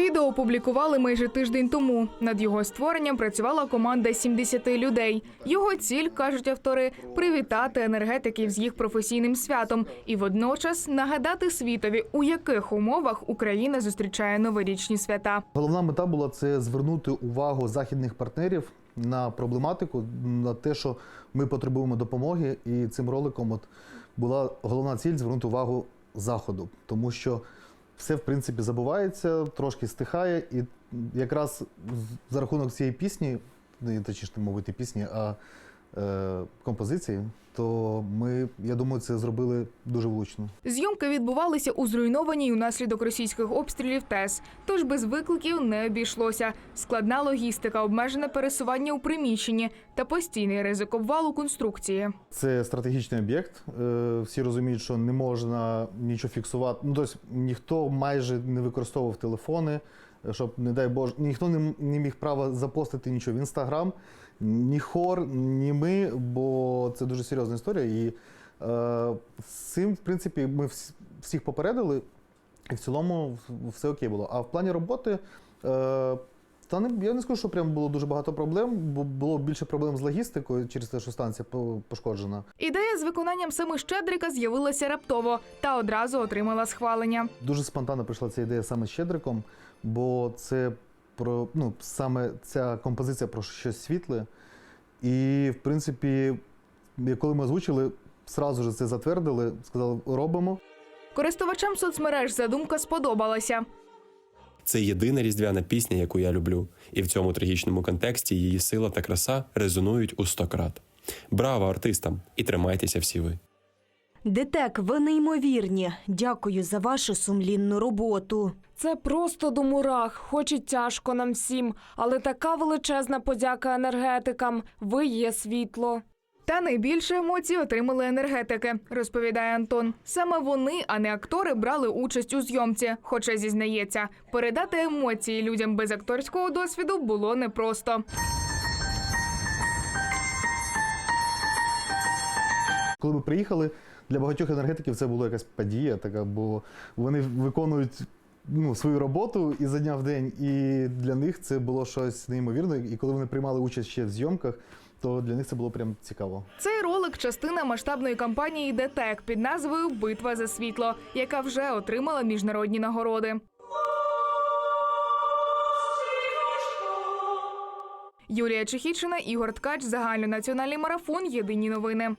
Відео опублікували майже тиждень тому. Над його створенням працювала команда 70 людей. Його ціль, кажуть автори, привітати енергетиків з їх професійним святом і водночас нагадати світові, у яких умовах Україна зустрічає новорічні свята. Головна мета була це звернути увагу західних партнерів на проблематику, на те, що ми потребуємо допомоги, і цим роликом от була головна ціль звернути увагу заходу, тому що все в принципі забувається, трошки стихає, і якраз за рахунок цієї пісні, не точніше мовити пісні, а композиції, то ми, я думаю, це зробили дуже влучно. Зйомки відбувалися у зруйнованій унаслідок російських обстрілів ТЕС, тож без викликів не обійшлося. Складна логістика, обмежене пересування у приміщенні та постійний ризик обвалу конструкції. Це стратегічний об'єкт. Е, Всі розуміють, що не можна нічого фіксувати. Ну, тобто ніхто майже не використовував телефони, е, щоб, не дай Боже, ніхто не, не міг права запостити нічого в інстаграм, ні хор, ні ми, бо це дуже серйозна історія. І е, з цим, в принципі, ми вс- всіх попередили, і в цілому все окей було. А в плані роботи. Е, та не я не скажу, що прям було дуже багато проблем, бо було більше проблем з логістикою через те, що станція пошкоджена. Ідея з виконанням саме Щедрика з'явилася раптово та одразу отримала схвалення. Дуже спонтанно прийшла ця ідея саме з Щедриком, бо це про ну, саме ця композиція про щось світле. І, в принципі, коли ми озвучили, сразу ж це затвердили, сказали, робимо. Користувачам соцмереж задумка сподобалася. Це єдина різдвяна пісня, яку я люблю, і в цьому трагічному контексті її сила та краса резонують у сто крат. Браво артистам! І тримайтеся всі ви! Детек, ви неймовірні. Дякую за вашу сумлінну роботу. Це просто до мурах, хоч і тяжко нам всім, але така величезна подяка енергетикам. Ви є світло. Та найбільше емоцій отримали енергетики, розповідає Антон. Саме вони, а не актори, брали участь у зйомці. Хоча зізнається, передати емоції людям без акторського досвіду було непросто. Коли ми приїхали, для багатьох енергетиків це була якась подія, така, бо вони виконують ну, свою роботу із дня в день, і для них це було щось неймовірне. І коли вони приймали участь ще в зйомках, то для них це було прям цікаво. Цей ролик частина масштабної кампанії ДТЕК під назвою Битва за світло, яка вже отримала міжнародні нагороди. Юлія Чехічина, Ігор Ткач, загальнонаціональний марафон. Єдині новини.